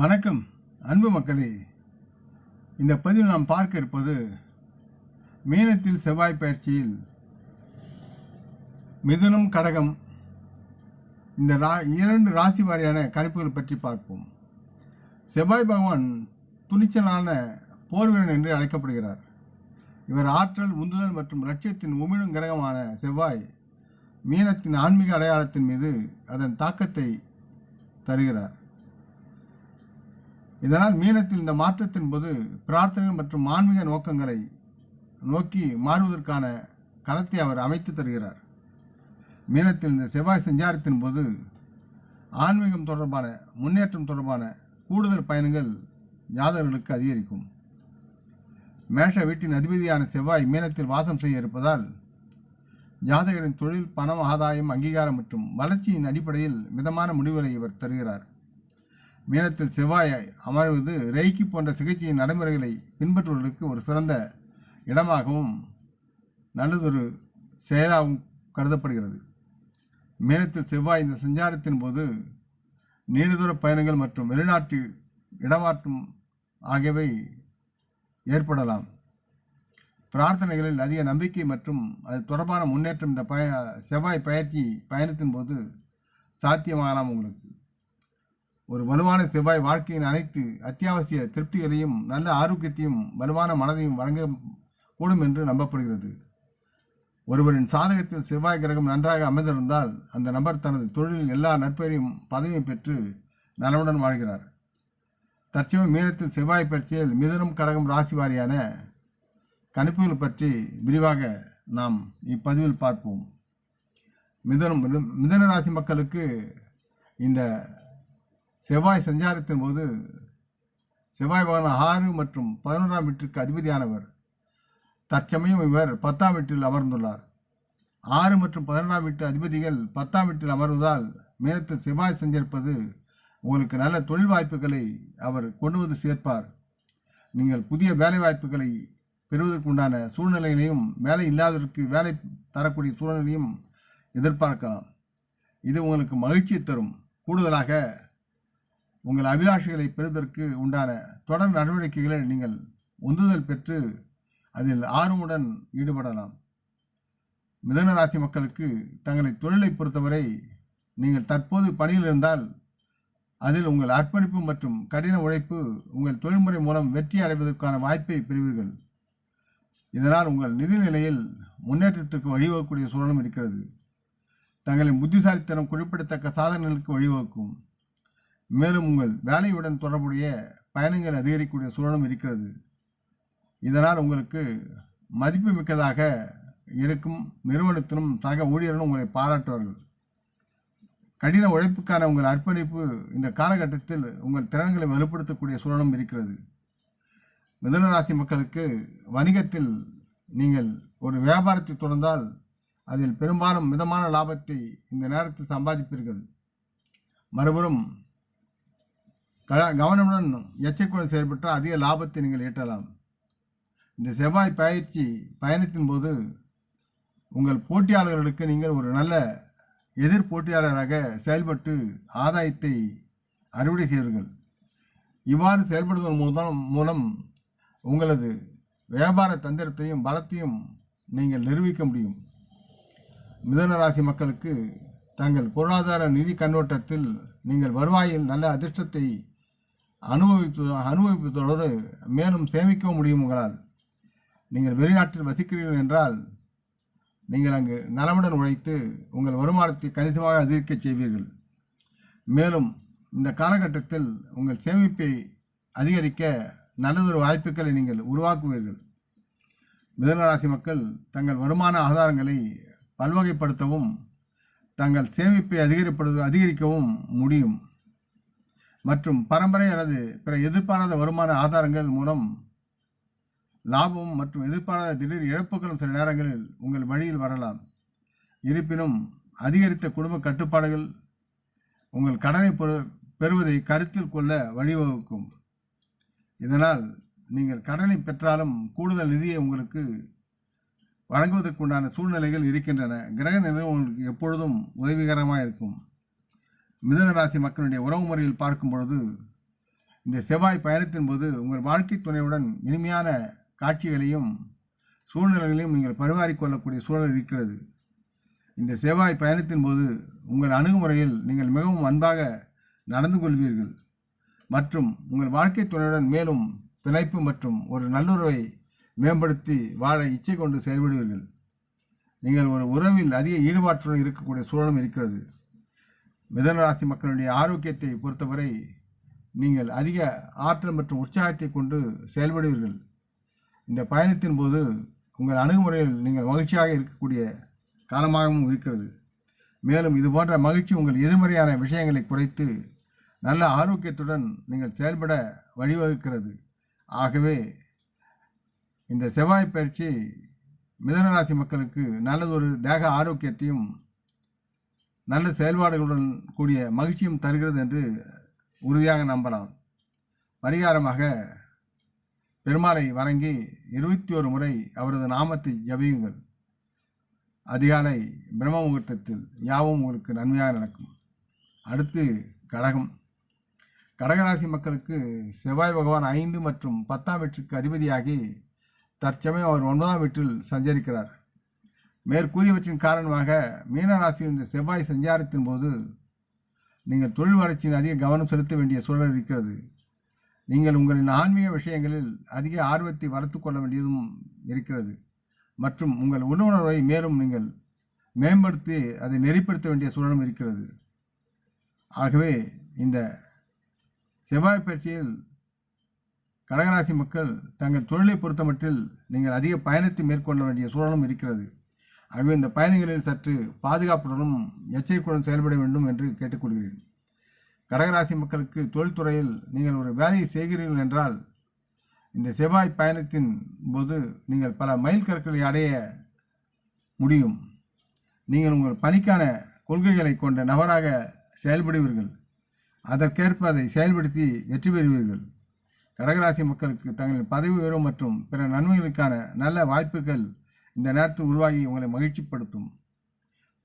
வணக்கம் அன்பு மக்களே. இந்த பதிவில் நாம் பார்க்க இருப்பது மீனத்தில் செவ்வாய் பயிற்சியில் மிதுனம் கடகம். இந்த ரா இரண்டு ராசி வாரியான கணிப்புகள் பற்றி பார்ப்போம். செவ்வாய் பகவான் துணிச்சலான போர் வீரன் என்று அழைக்கப்படுகிறார். இவர் ஆற்றல் உந்துதல் மற்றும் லட்சியத்தின் உமிழும் கிரகமான செவ்வாய் மீனத்தின் ஆன்மீக அடையாளத்தின் மீது அதன் தாக்கத்தை தருகிறார். இதனால் மீனத்தில் இந்த மாற்றத்தின் போது பிரார்த்தனை மற்றும் ஆன்மீக நோக்கங்களை நோக்கி மாறுவதற்கான களத்தை அவர் அமைத்து தருகிறார். மீனத்தில் இந்த செவ்வாய் சஞ்சாரத்தின் போது ஆன்மீகம் தொடர்பான முன்னேற்றம் தொடர்பான கூடுதல் பயணங்கள் ஜாதகர்களுக்கு அதிகரிக்கும். மேஷ வீட்டின் அதிபதியான செவ்வாய் மீனத்தில் வாசம் செய்ய இருப்பதால் ஜாதகரின் தொழில் பணம் ஆதாயம் அங்கீகாரம் மற்றும் வளர்ச்சியின் அடிப்படையில் மிதமான முடிவுகளை இவர் தருகிறார். மீனத்தில் செவ்வாய் அமர்வது ரெய்கி போன்ற சிகிச்சையின் நடைமுறைகளை பின்பற்றுவதற்கு ஒரு சிறந்த இடமாகவும் நல்லதொரு செயலாகவும் கருதப்படுகிறது. மீனத்தில் செவ்வாய் இந்த சஞ்சாரத்தின் போது நீண்டதூர பயணங்கள் மற்றும் வெளிநாட்டு இடமாற்றம் ஆகியவை ஏற்படலாம். பிரார்த்தனைகளில் அதிக நம்பிக்கை மற்றும் அது தொடர்பான முன்னேற்றம் இந்த பய செவ்வாய் பயிற்சி பயணத்தின் போது சாத்தியமாகலாம் உங்களுக்கு. ஒரு வலுவான செவ்வாய் வாழ்க்கையின் அனைத்து அத்தியாவசிய திருப்திகளையும் நல்ல ஆரோக்கியத்தையும் வலுவான மனதையும் வழங்க கூடும் என்று நம்பப்படுகிறது. ஒருவரின் சாதகத்தில் செவ்வாய் கிரகம் நன்றாக அமைந்திருந்தால் அந்த நபர் தனது தொழிலில் எல்லா நற்பெயரையும் பதவியும் பெற்று நலவுடன் வாழ்கிறார். தற்சமயம் மீனத்தில் செவ்வாய் பயிற்சியில் மிதுனம் கடகம் ராசி வாரியான கணிப்புகள் பற்றி விரிவாக நாம் இப்பதிவில் பார்ப்போம். மிதனம் மிதன ராசி மக்களுக்கு இந்த செவ்வாய் சஞ்சாரத்தின் போது செவ்வாய் பகவான் ஆறு மற்றும் பதினொன்றாம் வீட்டிற்கு அதிபதியானவர். தற்சமயம் இவர் பத்தாம் வீட்டில் அமர்ந்துள்ளார். ஆறு மற்றும் பதினொன்றாம் வீட்டு அதிபதிகள் பத்தாம் வீட்டில் அமர்வதால் மேலத்தில் செவ்வாய் சஞ்சரிப்பது உங்களுக்கு நல்ல தொழில் வாய்ப்புகளை அவர் கொண்டு வந்து சேர்ப்பார். நீங்கள் புதிய வேலை வாய்ப்புகளை பெறுவதற்குண்டான சூழ்நிலைகளையும் வேலை இல்லாதவருக்கு வேலை தரக்கூடிய சூழ்நிலையும் எதிர்பார்க்கலாம். இது உங்களுக்கு மகிழ்ச்சி தரும். கூடுதலாக உங்கள் அபிலாஷைகளை பெறுவதற்கு உண்டான தொடர் நடவடிக்கைகளை நீங்கள் உந்துதல் பெற்று அதில் ஆர்வமுடன் ஈடுபடலாம். மிதன ராசி மக்களுக்கு தங்களை தொழிலை பொறுத்தவரை நீங்கள் தற்போது பணியில் இருந்தால் அதில் உங்கள் அர்ப்பணிப்பு மற்றும் கடின உழைப்பு உங்கள் தொழில்முறை மூலம் வெற்றி அடைவதற்கான வாய்ப்பை பெறுவீர்கள். இதனால் உங்கள் நிதி நிலையில் முன்னேற்றத்திற்கு வழிவகுக்கூடிய சூழலும் இருக்கிறது. தங்களின் புத்திசாலித்தனம் குறிப்பிடத்தக்க சாதனைகளுக்கு வழிவகுக்கும். மேலும் உங்கள் வேலையுடன் தொடர்புடைய பயணங்கள் அதிகரிக்கக்கூடிய சூழலும் இருக்கிறது. இதனால் உங்களுக்கு மதிப்பு மிக்கதாக இருக்கும் நிறுவனத்திலும் சக ஊழியர்களும் உங்களை பாராட்டுவார்கள். கடின உழைப்புக்கான உங்கள் அர்ப்பணிப்பு இந்த காலகட்டத்தில் உங்கள் திறன்களை வலுப்படுத்தக்கூடிய சூழலும் இருக்கிறது. மிதனராசி மக்களுக்கு வணிகத்தில் நீங்கள் ஒரு வியாபாரத்தை தொடர்ந்தால் அதில் பெரும்பாலும் மிதமான லாபத்தை இந்த நேரத்தில் சம்பாதிப்பீர்கள். மறுபுறம் கவனமுடன் எச்சரிக்கையுடன் செயல்பட்டால் அதிக லாபத்தை நீங்கள் ஈட்டலாம். இந்த செவ்வாய் பயிற்சி பயணத்தின் போது உங்கள் போட்டியாளர்களுக்கு நீங்கள் ஒரு நல்ல எதிர் போட்டியாளராக செயல்பட்டு ஆதாயத்தை அறுவடை செய்வீர்கள். இவ்வாறு செயல்படுவதன் மூலம் மூலம் உங்களது வியாபார தந்திரத்தையும் பலத்தையும் நீங்கள் நிரூபிக்க முடியும். மிதனராசி மக்களுக்கு தங்கள் பொருளாதார நிதி கண்ணோட்டத்தில் நீங்கள் வருவாயில் நல்ல அதிர்ஷ்டத்தை அனுபவிப்பு அனுபவிப்பதோடு மேலும் சேமிக்கவும் முடியும் உங்களால். நீங்கள் வெளிநாட்டில் வசிக்கிறீர்கள் என்றால் நீங்கள் அங்கு நலமுடன் உழைத்து உங்கள் வருமானத்தை கணிசமாக அதிகரிக்கச் செய்வீர்கள். மேலும் இந்த காலகட்டத்தில் உங்கள் சேமிப்பை அதிகரிக்க நல்லதொரு வாய்ப்புகளை நீங்கள் உருவாக்குவீர்கள். மிதனராசி மக்கள் தங்கள் வருமான ஆதாரங்களை பல்வகைப்படுத்தவும் தங்கள் சேமிப்பை அதிகரிப்பது அதிகரிக்கவும் முடியும். மற்றும் பரம்பரை அல்லது பிற எதிர்பாராத வருமான ஆதாரங்கள் மூலம் லாபம் மற்றும் எதிர்பாராத திடீர் இழப்புகளும் சில நேரங்களில் உங்கள் வழியில் வரலாம். இருப்பினும் அதிகரித்த குடும்ப கட்டுப்பாடுகள் உங்கள் கடனை பெறுவதை கருத்தில் கொள்ள வழிவகுக்கும். இதனால் நீங்கள் கடனை பெற்றாலும் கூடுதல் நிதியை உங்களுக்கு வழங்குவதற்குண்டான சூழ்நிலைகள் இருக்கின்றன. கிரக நிலை உங்களுக்கு எப்பொழுதும் உதவிகரமாக இருக்கும் மிதனராசி மக்களுடைய உறவு முறையில் பார்க்கும் பொழுது இந்த செவ்வாய் பயணத்தின் போது உங்கள் வாழ்க்கை துணையுடன் இனிமையான காட்சிகளையும் சூழ்நிலைகளையும் நீங்கள் பரிமாறிக்கொள்ளக்கூடிய சூழல் இருக்கிறது. இந்த செவ்வாய் பயணத்தின் போது உங்கள் அணுகுமுறையில் நீங்கள் மிகவும் அன்பாக நடந்து கொள்வீர்கள். மற்றும் உங்கள் வாழ்க்கை துணையுடன் மேலும் பிணைப்பு மற்றும் ஒரு நல்லுறவை மேம்படுத்தி வாழ இச்சை கொண்டு செயல்படுவீர்கள். நீங்கள் ஒரு உறவில் அதிக ஈடுபாட்டுடன் இருக்கக்கூடிய சூழலும் இருக்கிறது. மிதனராசி மக்களுடைய ஆரோக்கியத்தை பொறுத்தவரை நீங்கள் அதிக ஆற்றல் மற்றும் உற்சாகத்தை கொண்டு செயல்படுவீர்கள். இந்த பயணத்தின் போது உங்கள் அணுகுமுறையில் நீங்கள் மகிழ்ச்சியாக இருக்கக்கூடிய காலமாகவும் இருக்கிறது. மேலும் இது போன்ற மகிழ்ச்சி உங்கள் எதிர்மறையான விஷயங்களை குறைத்து நல்ல ஆரோக்கியத்துடன் நீங்கள் செயல்பட வழிவகுக்கிறது. ஆகவே இந்த செவ்வாய் பயிற்சி மிதனராசி மக்களுக்கு நல்லதொரு தேக ஆரோக்கியத்தையும் நல்ல செயல்பாடுகளுடன் கூடிய மகிழ்ச்சியும் தருகிறது என்று உறுதியாக நம்பலாம். பரிகாரமாக பெருமாளை வணங்கி இருபத்தி ஒரு முறை அவரது நாமத்தை ஜபியுங்கள். அதிகாலை பிரம்ம முகூர்த்தத்தில் யாவும் உங்களுக்கு நன்மையாக நடக்கும். அடுத்து கடகம். கடகராசி மக்களுக்கு செவ்வாய் பகவான் ஐந்து மற்றும் பத்தாம் வீட்டிற்கு அதிபதியாகி தற்சமயம் அவர் ஒன்பதாம் வீட்டில் சஞ்சரிக்கிறார். மேற்கூறியவற்றின் காரணமாக மீனராசியில் இந்த செவ்வாய் சஞ்சாரத்தின் போது நீங்கள் தொழில் வளர்ச்சியில் அதிக கவனம் செலுத்த வேண்டிய சூழல் இருக்கிறது. நீங்கள் உங்களின் ஆன்மீக விஷயங்களில் அதிக ஆர்வத்தை வளர்த்து கொள்ள வேண்டியதும் இருக்கிறது. மற்றும் உங்கள் உள்ளுணர்வை மேலும் நீங்கள் மேம்படுத்தி அதை நெறிப்படுத்த வேண்டிய சூழலும் இருக்கிறது. ஆகவே இந்த செவ்வாய் பயிற்சியில் கடகராசி மக்கள் தங்கள் தொழிலை பொறுத்தமட்டில் நீங்கள் அதிக பயணத்தை மேற்கொள்ள வேண்டிய சூழலும் இருக்கிறது. ஆகவே இந்த பயணிகளில் சற்று பாதுகாப்புடனும் எச்சரிக்கையுடன் செயல்பட வேண்டும் என்று கேட்டுக்கொள்கிறேன். கடகராசி மக்களுக்கு தொழில்துறையில் நீங்கள் ஒரு வேலையை செய்கிறீர்கள் என்றால் இந்த செவ்வாய் பயணத்தின் போது நீங்கள் பல மைல் கற்களை அடைய முடியும். நீங்கள் உங்கள் பணிக்கான கொள்கைகளை கொண்ட நபராக செயல்படுவீர்கள். அதற்கேற்ப அதை செயல்படுத்தி வெற்றி பெறுவீர்கள். கடகராசி மக்களுக்கு தங்களின் பதவி உயர்வு மற்றும் பிற நன்மைகளுக்கான நல்ல வாய்ப்புகள் இந்த நேரத்தில் உருவாகி உங்களை மகிழ்ச்சிப்படுத்தும்.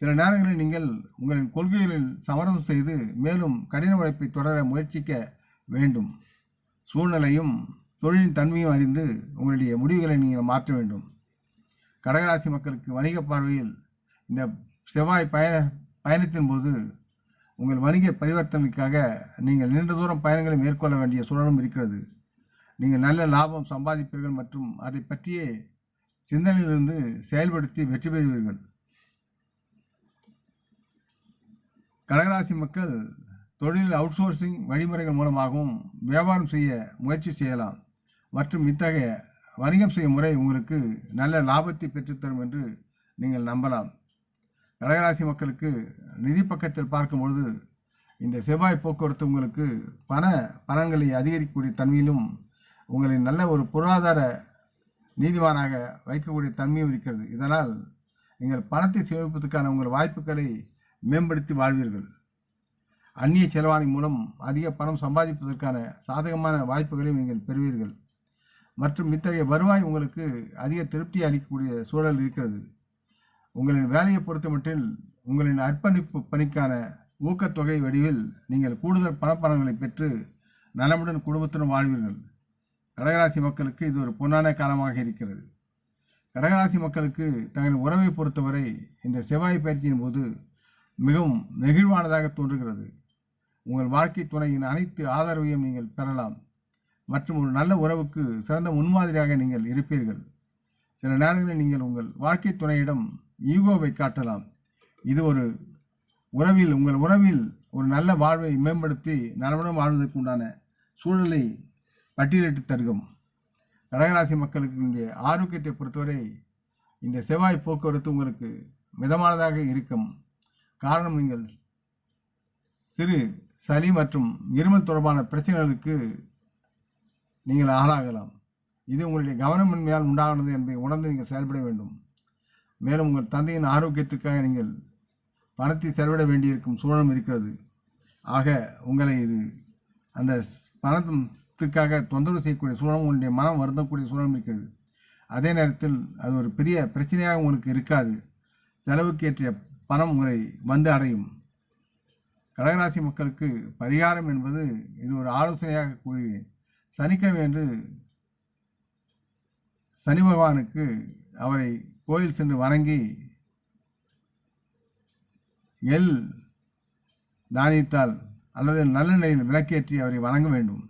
சில நேரங்களில் நீங்கள் உங்களின் கொள்கைகளில் சமரசம் செய்து மேலும் கடின உழைப்பை தொடர முயற்சிக்க வேண்டும். சூழ்நிலையும் தொழிலின் தன்மையும் அறிந்து உங்களுடைய முடிவுகளை நீங்கள் மாற்ற வேண்டும். கடகராசி மக்களுக்கு வணிக பார்வையில் இந்த செவ்வாய் பயண பயணத்தின் போது உங்கள் வணிக பரிவர்த்தனைக்காக நீங்கள் நீண்ட தூரம் பயணங்களை மேற்கொள்ள வேண்டிய சூழலும் இருக்கிறது. நீங்கள் நல்ல லாபம் சம்பாதிப்பீர்கள் மற்றும் அதை பற்றியே சிந்தனையிலிருந்து செயல்படுத்தி வெற்றி பெறுவீர்கள். கடகராசி மக்கள் தொழில் அவுட்சோர்சிங் வழிமுறைகள் மூலமாகவும் வியாபாரம் செய்ய முயற்சி செய்யலாம். மற்றும் இத்தகைய வணிகம் செய்யும் முறை உங்களுக்கு நல்ல லாபத்தை பெற்றுத்தரும் என்று நீங்கள் நம்பலாம். கடகராசி மக்களுக்கு நிதி பக்கத்தில் பார்க்கும் பொழுது இந்த செவ்வாய் போக்குவரத்து உங்களுக்கு பண பலன்களை அதிகரிக்கக்கூடிய தன்மையிலும் உங்களின் நல்ல ஒரு பொருளாதார நீதிவானாக வைக்கக்கூடிய தன்மையும் இருக்கிறது. இதனால் நீங்கள் பணத்தை சேமிப்பதற்கான உங்கள் வாய்ப்புகளை மேம்படுத்தி வாழ்வீர்கள். அந்நிய செலவாணி மூலம் அதிக பணம் சம்பாதிப்பதற்கான சாதகமான வாய்ப்புகளையும் நீங்கள் பெறுவீர்கள். மற்றும் இத்தகைய வருவாய் உங்களுக்கு அதிக திருப்தி அளிக்கக்கூடிய சூழல் இருக்கிறது. உங்களின் வேலையை பொறுத்தமட்டில் உங்களின் அர்ப்பணிப்பு பணிக்கான ஊக்கத்தொகை வடிவில் நீங்கள் கூடுதல் பணப்பணங்களை பெற்று நலமுடன் குடும்பத்துடன் வாழ்வீர்கள். கடகராசி மக்களுக்கு இது ஒரு பொன்னான காலமாக இருக்கிறது. கடகராசி மக்களுக்கு தங்களின் உறவை பொறுத்தவரை இந்த செவ்வாய் பயிற்சியின் போது மிகவும் நெகிழ்வானதாக தோன்றுகிறது. உங்கள் வாழ்க்கை துணையின் அனைத்து ஆதரவையும் நீங்கள் பெறலாம். மற்றும் ஒரு நல்ல உறவுக்கு சிறந்த முன்மாதிரியாக நீங்கள் இருப்பீர்கள். சில நேரங்களில் நீங்கள் உங்கள் வாழ்க்கை துணையிடம் ஈகோவை காட்டலாம். இது ஒரு உறவில் உங்கள் உறவில் ஒரு நல்ல வாழ்வை மேம்படுத்தி நலவனம் வாழ்வதற்கு உண்டான சூழலை பட்டியலிட்டு தருகும். கடகராசி மக்களுக்கு ஆரோக்கியத்தை பொறுத்தவரை இந்த செவ்வாய் போக்குவரத்து உங்களுக்கு மிதமானதாக இருக்கும். காரணம் நீங்கள் சிறு சளி மற்றும் இருமல் தொடர்பான பிரச்சனைகளுக்கு நீங்கள் ஆளாகலாம். இது உங்களுடைய கவனமின்மையால் உண்டானது என்பதை உணர்ந்து நீங்கள் செயல்பட வேண்டும். மேலும் உங்கள் தந்தையின் ஆரோக்கியத்திற்காக நீங்கள் பணத்தை செலவிட வேண்டியிருக்கும் சூழலும் இருக்கிறது. ஆக உங்களை இது அந்த பணத்துக்காக தொந்தரவு செய்யக்கூடிய சூழலும் உங்களுடைய மனம் வருந்தக்கூடிய சூழலும் இருக்கிறது. அதே நேரத்தில் அது ஒரு பெரிய பிரச்சனையாக உங்களுக்கு இருக்காது. செலவுக்கு ஏற்றிய பணம் உங்களை வந்து அடையும். கடகராசி மக்களுக்கு பரிகாரம் என்பது இது ஒரு ஆலோசனையாக கூறுகிறேன். சனிக்கிழமை என்று சனி பகவானுக்கு அவரை கோயில் சென்று வணங்கி எல் தானியத்தால் அல்லது நல்லெண்ணெயில் விளக்கேற்றி அவரை வணங்க வேண்டும்.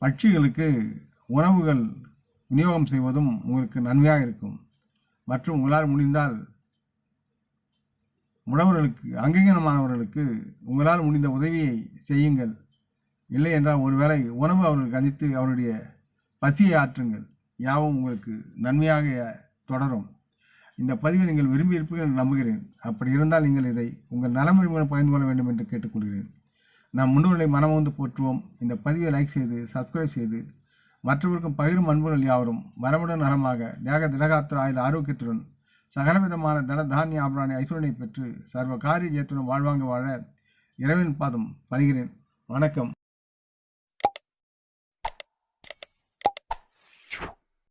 பட்சிகளுக்கு உணவுகள் விநியோகம் செய்வதும் உங்களுக்கு நன்மையாக இருக்கும். மற்றும் உங்களால் முடிந்தால் உணவர்களுக்கு அங்கீகாரமானவர்களுக்கு உங்களால் முடிந்த உதவியை செய்யுங்கள். இல்லை என்றால் ஒருவேளை உணவு அவர்களுக்கு அளித்து அவருடைய பசியை ஆற்றுங்கள். யாவும் உங்களுக்கு நன்மையாக தொடரும். இந்த பதிவை நீங்கள் விரும்பி இருப்பீர்கள் என்று நம்புகிறேன். அப்படி இருந்தால் நீங்கள் இதை உங்கள் நலமுறைகளை பகிர்ந்து கொள்ள வேண்டும் என்று கேட்டுக்கொள்கிறேன். நாம் முன்னோர்களை மனமோந்து போற்றுவோம். இந்த பதிவை லைக் செய்து சப்ஸ்கிரைப் செய்து மற்றவருக்கும் பகிரும் அன்புகள் யாவரும் வரமுடன் நலமாக தேக திடகாத்திர ஆயுத ஆரோக்கியத்துடன் சகலவிதமான தன தானிய ஆபராணி ஐஸ்வரனை பெற்று சர்வ காரிய ஜெயத்துடன் வாழ்வாங்க வாழ இரவின் பாதம் பணிகிறேன். வணக்கம்.